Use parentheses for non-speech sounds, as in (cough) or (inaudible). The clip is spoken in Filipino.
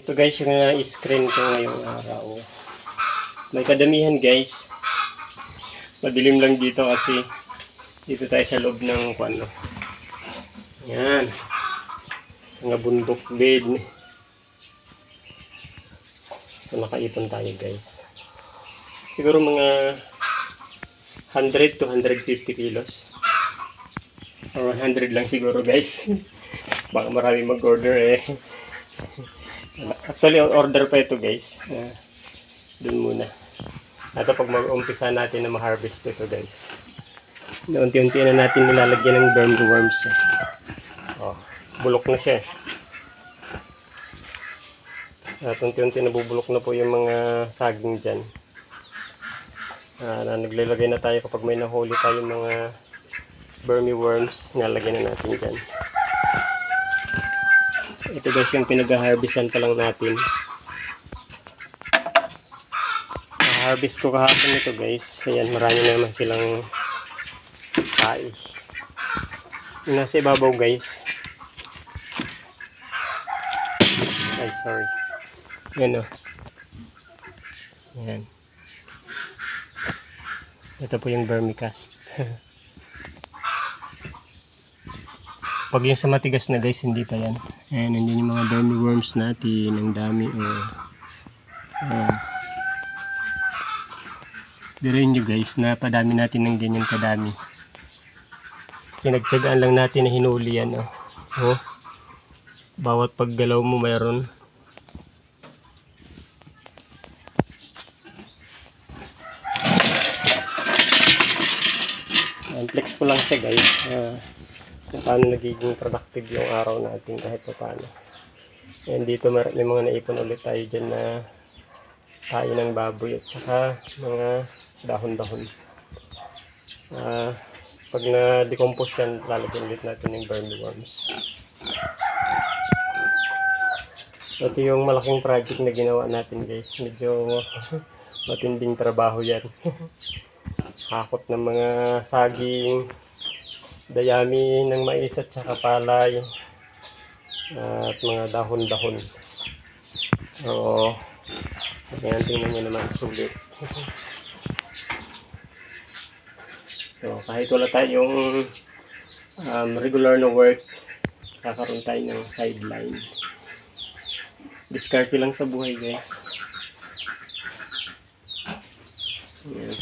Ito guys yung uh, screen ko ngayong araw. May kadamihan guys. Madilim lang dito kasi dito tayo sa loob ng ano. Yan. Sa nga bundok bed. So nakaipon tayo guys. Siguro mga 100 to 150 kilos. Or 100 lang siguro guys. (laughs) Baka marami mag-order eh. (laughs) Actually, order pa ito guys. Uh, dun muna. Ito pag mag-umpisa natin na ma-harvest ito guys. Unti-unti na natin nilalagyan ng burn worms. Eh. Oh, bulok na siya. eh. At unti-unti nabubulok na po yung mga saging dyan. Ah, na naglalagay na tayo kapag may nahuli tayong mga burmy worms, na natin dyan. Ito guys yung pinag-harvestan pa lang natin. harvest ko kahapon ito guys. Ayan, marami na naman silang kai. Yung nasa ibabaw guys. Ay, sorry. Yan o. Yan. Ito po yung vermicast. (laughs) Pag yung sa matigas na guys, hindi pa yan. Ayan, nandiyan yung mga vermi worms natin. Ang dami. Oh. Ayan. Dirin nyo guys, napadami natin ng ganyan kadami. Kasi nagtsagaan lang natin na hinuli yan. Oh. Oh. Bawat paggalaw mo mayroon. Ayan, flex ko lang siya guys. Ah, kung paano nagiging productive yung araw natin kahit pa paano. And dito may mga naipon ulit tayo dyan na tayo ng baboy at saka mga dahon-dahon. Ah, pag na-decompose yan, lalagyan ulit natin ng vermi worms. Ito yung malaking project na ginawa natin guys. Medyo (laughs) matinding trabaho yan. (laughs) Hakot ng mga saging, dayami ng mais at saka palay, at mga dahon-dahon. Oo. Ayan, tingnan nyo naman, sulit. (laughs) so, kahit wala tayong um, regular na work, kakaroon tayo ng sideline. Diskarte lang sa buhay, guys. Ayan.